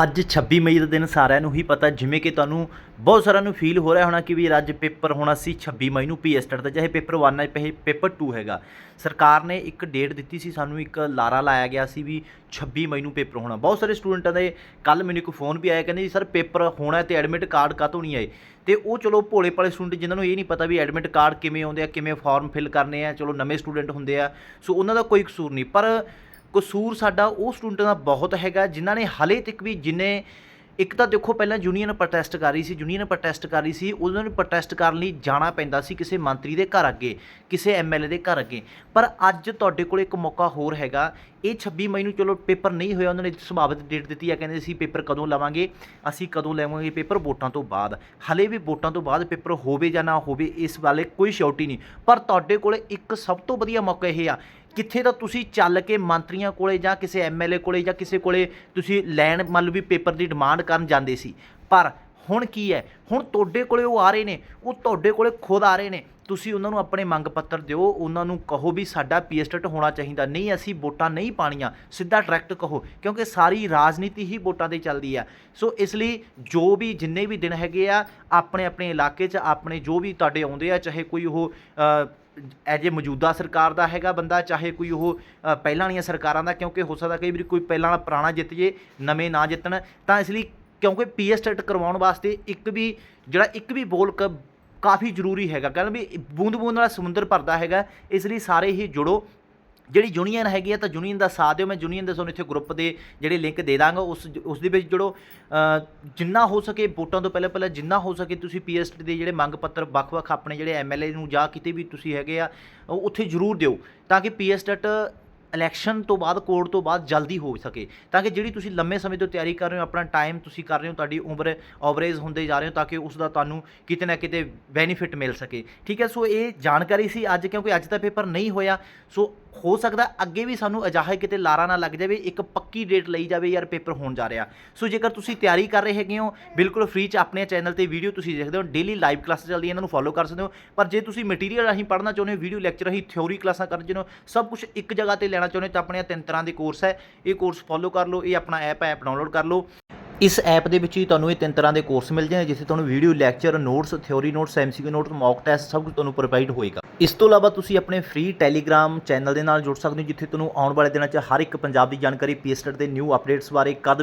ਅੱਜ 26 ਮਈ ਦਾ ਦਿਨ ਸਾਰਿਆਂ ਨੂੰ ਹੀ ਪਤਾ, ਜਿਵੇਂ ਕਿ ਤੁਹਾਨੂੰ ਬਹੁਤ ਸਾਰਿਆਂ ਨੂੰ ਫੀਲ ਹੋ ਰਿਹਾ ਹੋਣਾ ਕਿ ਵੀ ਅੱਜ ਪੇਪਰ ਹੋਣਾ ਸੀ 26 ਮਈ ਨੂੰ ਪੀ ਸਟਾਰਟ ਦਾ, ਚਾਹੇ ਪੇਪਰ 1 ਹੈ, ਚਾਹੇ ਪੇਪਰ 2 ਹੈਗਾ। ਸਰਕਾਰ ਨੇ ਇੱਕ ਡੇਟ ਦਿੱਤੀ ਸੀ, ਸਾਨੂੰ ਇੱਕ ਲਾਰਾ ਲਾਇਆ ਗਿਆ ਸੀ ਵੀ 26 ਮਈ ਨੂੰ ਪੇਪਰ ਹੋਣਾ। ਬਹੁਤ ਸਾਰੇ ਸਟੂਡੈਂਟਾਂ ਦੇ ਕੱਲ ਮੈਨੂੰ ਇੱਕ ਫੋਨ ਵੀ ਆਇਆ, ਕਹਿੰਦੇ ਜੀ, ਸਰ, ਪੇਪਰ ਹੋਣਾ ਹੈ ਤੇ ਐਡਮਿਟ ਕਾਰਡ ਕਾਹਤੋਂ ਨਹੀਂ ਆਏ? ਤੇ ਉਹ ਚਲੋ ਭੋਲੇ ਭਾਲੇ ਸਟੂਡੈਂਟ ਜਿਨ੍ਹਾਂ ਨੂੰ ਇਹ ਨਹੀਂ ਪਤਾ ਵੀ ਐਡਮਿਟ ਕਾਰਡ ਕਿਵੇਂ ਆਉਂਦੇ ਆ, ਕਿਵੇਂ ਫਾਰਮ ਫਿਲ ਕਰਨੇ ਆ, ਚਲੋ ਨਵੇਂ ਸਟੂਡੈਂਟ ਹੁੰਦੇ ਆ। ਸੋ ਉਹਨਾਂ ਦਾ ਕੋਈ ਕਸੂਰ ਨਹੀਂ। ਪਰ ਕਸੂਰ ਸਾਡਾ ਉਹ ਸਟੂਡੈਂਟਾਂ ਦਾ ਬਹੁਤ ਹੈਗਾ, ਜਿਨ੍ਹਾਂ ਨੇ ਹਾਲੇ ਤੱਕ ਵੀ ਜਿਨੇ, ਇੱਕ ਤਾਂ ਦੇਖੋ ਪਹਿਲਾਂ ਯੂਨੀਅਨ ਪ੍ਰੋਟੈਸਟ ਕਰ ਰਹੀ ਸੀ ਯੂਨੀਅਨ ਪ੍ਰੋਟੈਸਟ ਕਰ ਰਹੀ ਸੀ, ਉਹਨਾਂ ਨੂੰ ਪ੍ਰੋਟੈਸਟ ਕਰਨ ਲਈ ਜਾਣਾ ਪੈਂਦਾ ਸੀ ਕਿਸੇ ਮੰਤਰੀ ਦੇ ਘਰ ਅੱਗੇ, ਕਿਸੇ ਐਮਐਲਏ ਦੇ ਘਰ ਅੱਗੇ। ਪਰ ਅੱਜ ਤੁਹਾਡੇ ਕੋਲ ਇੱਕ ਮੌਕਾ ਹੋਰ ਹੈਗਾ, ਇਹ 26 ਮਈ ਨੂੰ ਚਲੋ ਪੇਪਰ ਨਹੀਂ ਹੋਇਆ, ਉਹਨਾਂ ਨੇ ਸੰਭਾਵਿਤ ਡੇਟ ਦਿੱਤੀ ਆ, ਕਹਿੰਦੇ ਸੀ ਪੇਪਰ ਕਦੋਂ ਲਵਾਂਗੇ, ਅਸੀਂ ਕਦੋਂ ਲਵਾਂਗੇ ਪੇਪਰ? ਵੋਟਾਂ ਤੋਂ ਬਾਅਦ। ਹਲੇ ਵੀ ਵੋਟਾਂ ਤੋਂ ਬਾਅਦ ਪੇਪਰ ਹੋਵੇ ਜਾਂ ਨਾ ਹੋਵੇ, ਇਸ ਬਾਰੇ ਕੋਈ ਸ਼ੋਰਟੀ ਨਹੀਂ। ਪਰ ਤੁਹਾਡੇ ਕੋਲ ਇੱਕ ਸਭ ਤੋਂ ਵਧੀਆ ਮੌਕਾ ਇਹ ਆ ਕਿੱਥੇ ਤਾਂ ਤੁਸੀਂ ਚੱਲ ਕੇ ਮੰਤਰੀਆਂ ਕੋਲੇ ਜਾਂ ਕਿਸੇ ਐਮਐਲਏ ਕੋਲੇ ਜਾਂ ਕਿਸੇ ਕੋਲੇ ਤੁਸੀਂ ਲੈਣ ਮੰਨ ਲਓ ਵੀ ਪੇਪਰ ਦੀ ਡਿਮਾਂਡ ਕਰਨ ਜਾਂਦੇ ਸੀ। ਪਰ ਹੁਣ ਕੀ ਹੈ? ਹੁਣ ਤੁਹਾਡੇ ਕੋਲੇ ਉਹ ਆ ਰਹੇ ਨੇ, ਉਹ ਤੁਹਾਡੇ ਕੋਲੇ ਖੁਦ ਆ ਰਹੇ ਨੇ। ਤੁਸੀਂ ਉਹਨਾਂ ਨੂੰ ਆਪਣੇ ਮੰਗ ਪੱਤਰ ਦਿਓ, ਉਹਨਾਂ ਨੂੰ ਕਹੋ ਵੀ ਸਾਡਾ ਪੀਐਸਟਟ ਹੋਣਾ ਚਾਹੀਦਾ। ਨਹੀਂ, ਅਸੀਂ ਵੋਟਾਂ ਨਹੀਂ ਪਾਣੀਆਂ। ਸਿੱਧਾ ਡਾਇਰੈਕਟ ਕਹੋ, ਕਿਉਂਕਿ ਸਾਰੀ ਰਾਜਨੀਤੀ ਹੀ ਵੋਟਾਂ ਤੇ ਚੱਲਦੀ ਆ ਸੋ ਇਸ ਲਈ ਜੋ ਵੀ ਜਿੰਨੇ ਵੀ ਦਿਨ ਹੈਗੇ ਆ, ਆਪਣੇ ਆਪਣੇ ਇਲਾਕੇ 'ਚ, ਆਪਣੇ ਜੋ ਵੀ ਤੁਹਾਡੇ ਆਉਂਦੇ ਆ, ਚਾਹੇ ਕੋਈ ਉਹ ਐਜ ਏ ਮੌਜੂਦਾ ਸਰਕਾਰ ਦਾ ਹੈਗਾ ਬੰਦਾ, ਚਾਹੇ ਕੋਈ ਉਹ ਪਹਿਲਾਂ ਵਾਲੀਆਂ ਸਰਕਾਰਾਂ ਦਾ, ਕਿਉਂਕਿ ਹੋ ਸਕਦਾ ਕਈ ਵਾਰੀ ਕੋਈ ਪਹਿਲਾਂ ਵਾਲਾ ਪੁਰਾਣਾ ਜਿੱਤ ਜੇ, ਨਵੇਂ ਨਾ ਜਿੱਤਣ। ਤਾਂ ਇਸ ਲਈ ਕਿਉਂਕਿ ਪੀਐਸ ਟੈਟ ਕਰਵਾਉਣ ਵਾਸਤੇ ਇੱਕ ਵੀ, ਜਿਹੜਾ ਇੱਕ ਵੀ ਬੋਲ ਕ ਕਾਫੀ ਜ਼ਰੂਰੀ ਹੈਗਾ। ਕਹਿੰਦੇ ਵੀ ਬੂੰਦ ਬੂੰਦ ਨਾਲ ਸਮੁੰਦਰ ਭਰਦਾ ਹੈਗਾ, ਇਸ ਲਈ ਸਾਰੇ ਹੀ ਜੁੜੋ। ਜਿਹੜੀ ਯੂਨੀਅਨ ਹੈਗੀ ਆ ਤਾਂ ਯੂਨੀਅਨ ਦਾ ਸਾਥ ਦਿਓ, ਮੈਂ ਯੂਨੀਅਨ ਦੇ ਤੁਹਾਨੂੰ ਇੱਥੇ ਗਰੁੱਪ ਦੇ ਜਿਹੜੇ ਲਿੰਕ ਦੇ ਦਾਂਗਾ, ਉਸ ਉਸ ਦੇ ਵਿੱਚ ਜੁੜੋ। ਜਿੰਨਾ ਹੋ ਸਕੇ ਵੋਟਾਂ ਤੋਂ ਪਹਿਲਾਂ ਪਹਿਲਾਂ ਜਿੰਨਾ ਹੋ ਸਕੇ ਤੁਸੀਂ ਪੀਐਸਟੀ ਦੇ ਜਿਹੜੇ ਮੰਗ ਪੱਤਰ, ਵੱਖ-ਵੱਖ ਆਪਣੇ ਜਿਹੜੇ ਐਮਐਲਏ ਨੂੰ ਜਾਂ ਕਿਤੇ ਵੀ ਤੁਸੀਂ ਹੈਗੇ ਆ, ਉਹ ਉੱਥੇ ਜ਼ਰੂਰ ਦਿਓ। ਤਾਂ ਕਿ ਪੀਐਸਟਟ ਇਲੈਕਸ਼ਨ ਤੋਂ ਬਾਅਦ ਕੋਡ ਤੋਂ ਬਾਅਦ ਜਲਦੀ ਹੋ ਸਕੇ। ਤਾਂ ਕਿ ਜਿਹੜੀ ਤੁਸੀਂ ਲੰਮੇ ਸਮੇਂ ਤੋਂ ਤਿਆਰੀ ਕਰ ਰਹੇ ਹੋ, ਆਪਣਾ ਟਾਈਮ ਤੁਸੀਂ ਕਰ ਰਹੇ ਹੋ, ਤੁਹਾਡੀ ਉਮਰ ਓਵਰੇਜ ਹੁੰਦੇ ਜਾ ਰਹੇ ਹੋ, ਤਾਂ ਕਿ ਉਸ ਦਾ ਤੁਹਾਨੂੰ ਕਿਤੇ ਨਾ ਕਿਤੇ ਬੈਨੀਫਿਟ ਮਿਲ ਸਕੇ। ਠੀਕ ਹੈ? ਸੋ ਇਹ ਜਾਣਕਾਰੀ ਸੀ ਅੱਜ, ਕਿਉਂਕਿ ਅੱਜ ਦਾ ਪੇਪਰ ਨਹੀਂ ਹੋਇਆ। ਸੋ ਹੋ ਸਕਦਾ ਅੱਗੇ ਵੀ ਸਾਨੂੰ ਅਜਾਹੇ ਕਿਤੇ ਲਾਰਾ ਨਾ ਲੱਗ ਜਾਵੇ, ਇੱਕ ਪੱਕੀ ਡੇਟ ਲਈ ਜਾਵੇ ਯਾਰ ਪੇਪਰ ਹੋਣ ਜਾ ਰਿਹਾ। ਸੋ ਜੇਕਰ ਤੁਸੀਂ ਤਿਆਰੀ ਕਰ ਰਹੇ ਹੈਗੇ ਹੋ, ਬਿਲਕੁਲ ਫ੍ਰੀ ਚ ਆਪਣੇ ਚੈਨਲ ਤੇ ਵੀਡੀਓ ਤੁਸੀਂ ਦੇਖਦੇ ਹੋ ਡੇਲੀ ਲਾਈਵ ਕਲਾਸ ਚੱਲਦੀ ਇਹਨਾਂ ਨੂੰ ਫੋਲੋ ਕਰ ਸਕਦੇ ਹੋ। ਪਰ ਜੇ ਤੁਸੀਂ ਮਟੀਰੀਅਲ ਰਾਹੀਂ ਪੜ੍ਹਨਾ ਚਾਹੁੰਦੇ ਹੋ ਵੀਡੀਓ ਲੈਕਚਰ ਰਾਹੀਂ ਥਿਉਰੀ ਕਲਾਸਾਂ ਕਰਨਾ ਚਾਹੁੰਦੇ ਹੋ, ਸਭ ਕੁਝ ਇੱਕ ਜਗ੍ਹਾ ਤੇ ਲੈਣਾ ਚਾਹੁੰਦੇ ਹੋ ਤਾਂ ਆਪਣੇ ਤਿੰਨ ਤਰ੍ਹਾਂ ਦੇ ਕੋਰਸ ਹੈ। ਇਹ ਕੋਰਸ ਫੋਲੋ ਕਰ ਲਓ, ਇਹ ਆਪਣਾ ਐਪ ਐਪ ਡਾਊਨਲੋਡ ਕਰ ਲਓ। ਇਸ ਐਪ ਦੇ ਵਿੱਚ ਹੀ ਤੁਹਾਨੂੰ ਇਹ ਤਿੰਨ ਤਰ੍ਹਾਂ ਦੇ ਕੋਰਸ ਮਿਲ ਜਾਣਗੇ, ਜਿੱਥੇ ਤੁਹਾਨੂੰ video lecture notes theory notes MCQ notes mock test ਸਭ ਕੁਝ ਤੁਹਾਨੂੰ ਪ੍ਰੋਵਾਈਡ ਹੋਏਗਾ। ਇਸ ਤੋਂ ਇਲਾਵਾ ਤੁਸੀਂ ਆਪਣੇ ਫ੍ਰੀ ਟੈਲੀਗ੍ਰਾਮ ਚੈਨਲ ਦੇ ਨਾਲ ਜੁੜ ਸਕਦੇ ਹੋ, ਜਿੱਥੇ ਤੁਹਾਨੂੰ ਆਉਣ ਵਾਲੇ ਦਿਨਾਂ 'ਚ ਹਰ ਇੱਕ ਪੰਜਾਬ ਦੀ ਜਾਣਕਾਰੀ ਪੀਐਸਟਰ ਦੇ ਨਿਊ ਅਪਡੇਟਸ ਬਾਰੇ, ਕਦ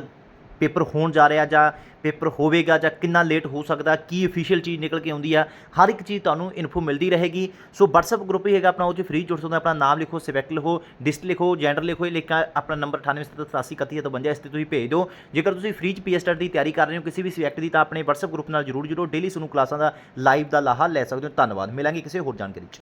ਪੇਪਰ ਹੋਣ ਜਾ ਰਿਹਾ ਜਾਂ ਪੇਪਰ ਹੋਵੇਗਾ ਜਾਂ ਕਿੰਨਾ ਲੇਟ ਹੋ ਸਕਦਾ, ਕੀ ਅਫੀਸ਼ੀਅਲ ਚੀਜ਼ ਨਿਕਲ ਕੇ ਆਉਂਦੀ ਆ, ਹਰ ਇੱਕ ਚੀਜ਼ ਤੁਹਾਨੂੰ ਇਨਫੋ ਮਿਲਦੀ ਰਹੇਗੀ। ਸੋ WhatsApp ਗਰੁੱਪ ਹੀ ਹੈਗਾ ਆਪਣਾ, ਉਹ 'ਚ ਫ੍ਰੀ ਜੁੜ ਸਕਦੇ ਹੋ, ਆਪਣਾ ਨਾਮ ਲਿਖੋ ਸਿਵੈਕਟ ਲਿਖੋ ਡਿਸਟ ਲਿਖੋ ਜੈਂਡਰ ਲਿਖੋ, ਇਹ ਲਿਖਾ ਆਪਣਾ ਨੰਬਰ 9877813152 ਇਸ ਤੇ ਤੁਸੀਂ ਭੇਜ ਦਿਓ। ਜੇਕਰ ਤੁਸੀਂ ਫ੍ਰੀ ਚ ਪੀਐਸਟਰ ਦੀ ਤਿਆਰੀ ਕਰ ਰਹੇ ਹੋ ਕਿਸੇ ਵੀ ਸਬਜੈਕਟ ਦੀ, ਤਾਂ ਆਪਣੇ WhatsApp ਗਰੁੱਪ ਨਾਲ ਜਰੂਰ ਜੁੜੋ ਡੇਲੀ ਤੁਹਾਨੂੰ ਕਲਾਸਾਂ ਦਾ ਲਾਈਵ ਦਾ ਲਾਹਾ ਲੈ ਸਕਦੇ ਹੋ। ਧੰਨਵਾਦ, ਮਿਲਾਂਗੇ ਕਿਸੇ ਹੋਰ ਜਾਣਕਾਰੀ 'ਚ।